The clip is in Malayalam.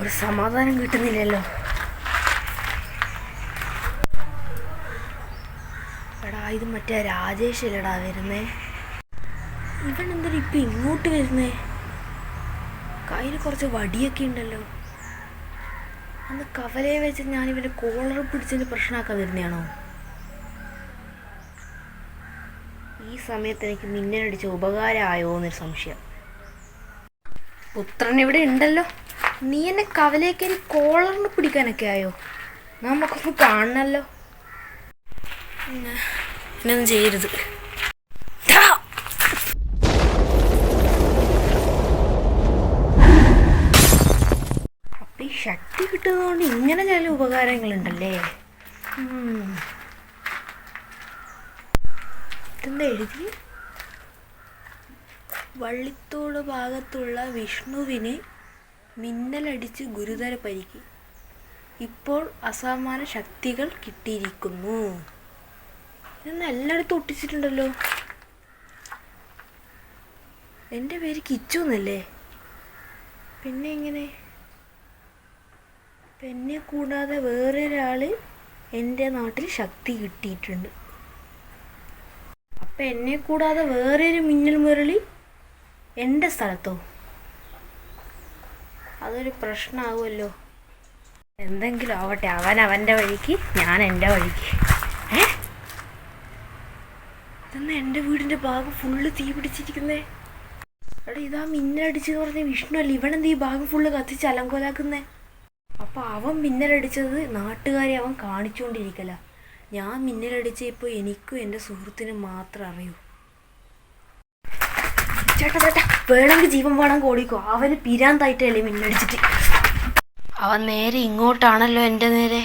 ഒരു സമാധാനം കിട്ടുന്നില്ലല്ലോ. എടാ ഇത് മറ്റേ രാജേഷ് അല്ലടാ വരുന്നേ. ഇവൻ എന്തൊരു ഇപ്പൊ ഇങ്ങോട്ട് വരുന്നേ? കയ്യിൽ കുറച്ച് വടിയൊക്കെ ഉണ്ടല്ലോ. അന്ന് കവലയെ വെച്ച് ഞാൻ ഇവന്റെ കോളർ പിടിച്ചതിന് പ്രശ്നമാക്കാൻ വരുന്നതാണോ? ഈ സമയത്ത് എനിക്ക് മിന്നലടിച്ച ഉപകാരമായോ എന്നൊരു സംശയം. പുത്രൻ ഇവിടെ ഉണ്ടല്ലോ. നീ എന്നെ കവലേക്ക് കോളറിന് പിടിക്കാനൊക്കെ ആയോ? നമുക്കൊന്ന് കാണണല്ലോ. എന്നൊന്നും ഇനൊന്നും ചെയ്യരുത്! അപ്പൊ ഈ ശക്തി കിട്ടുന്നതുകൊണ്ട് ഇങ്ങനെ ചില ഉപകാരങ്ങളുണ്ടല്ലേ. ഇതെന്താ എഴുതി? വള്ളിത്തോട് ഭാഗത്തുള്ള വിഷ്ണുവിന് മിന്നലടിച്ച് ഗുരുതര പരിക്ക്. ഇപ്പോൾ അസാമാന്യ ശക്തികൾ കിട്ടിയിരിക്കുന്നു. ഇതൊന്നും എല്ലായിടത്തും ഒട്ടിച്ചിട്ടുണ്ടല്ലോ. എന്റെ പേര് കിച്ചു എന്നല്ലേ? പിന്നെ എങ്ങനെ? പിന്നെ കൂടാതെ വേറെ ഒരാൾ എന്റെ നാട്ടിൽ ശക്തി കിട്ടിയിട്ടുണ്ട്. അപ്പം എന്നെ കൂടാതെ വേറെ ഒരു മിന്നൽ മുരളി എന്റെ സ്ഥലത്തോ? അതൊരു പ്രശ്നമാവുമല്ലോ എന്തെങ്കിലും ആവട്ടെ അവൻ അവന്റെ വഴിക്ക് ഞാൻ എന്റെ വഴിക്ക്. ഏ? എന്റെ വീടിന്റെ ഭാഗം ഫുള്ള് തീ പിടിച്ചിരിക്കുന്നേ? എടാ ഇതാ മിന്നലടിച്ചെന്ന് പറഞ്ഞ വിഷ്ണു അല്ല ഇവനെന്ത് ഈ ഭാഗം ഫുള്ള് കത്തിച്ച് അലങ്കോലാക്കുന്നേ? അപ്പോൾ അവൻ മിന്നലടിച്ചത് നാട്ടുകാരെ അവൻ കാണിച്ചുകൊണ്ടിരിക്കല ഞാൻ മിന്നലടിച്ച ഇപ്പോൾ എനിക്കും എന്റെ സുഹൃത്തിനും മാത്രം അറിയൂ. ചേട്ടാ ചേട്ടാ വേണമെങ്കിൽ ജീവൻ വേണം ഓടിക്കോ. അവന് പിരാന്തായിട്ടല്ലേ മിന്നടിച്ചിട്ട്. അവൻ നേരെ ഇങ്ങോട്ടാണല്ലോ എന്റെ നേരെ.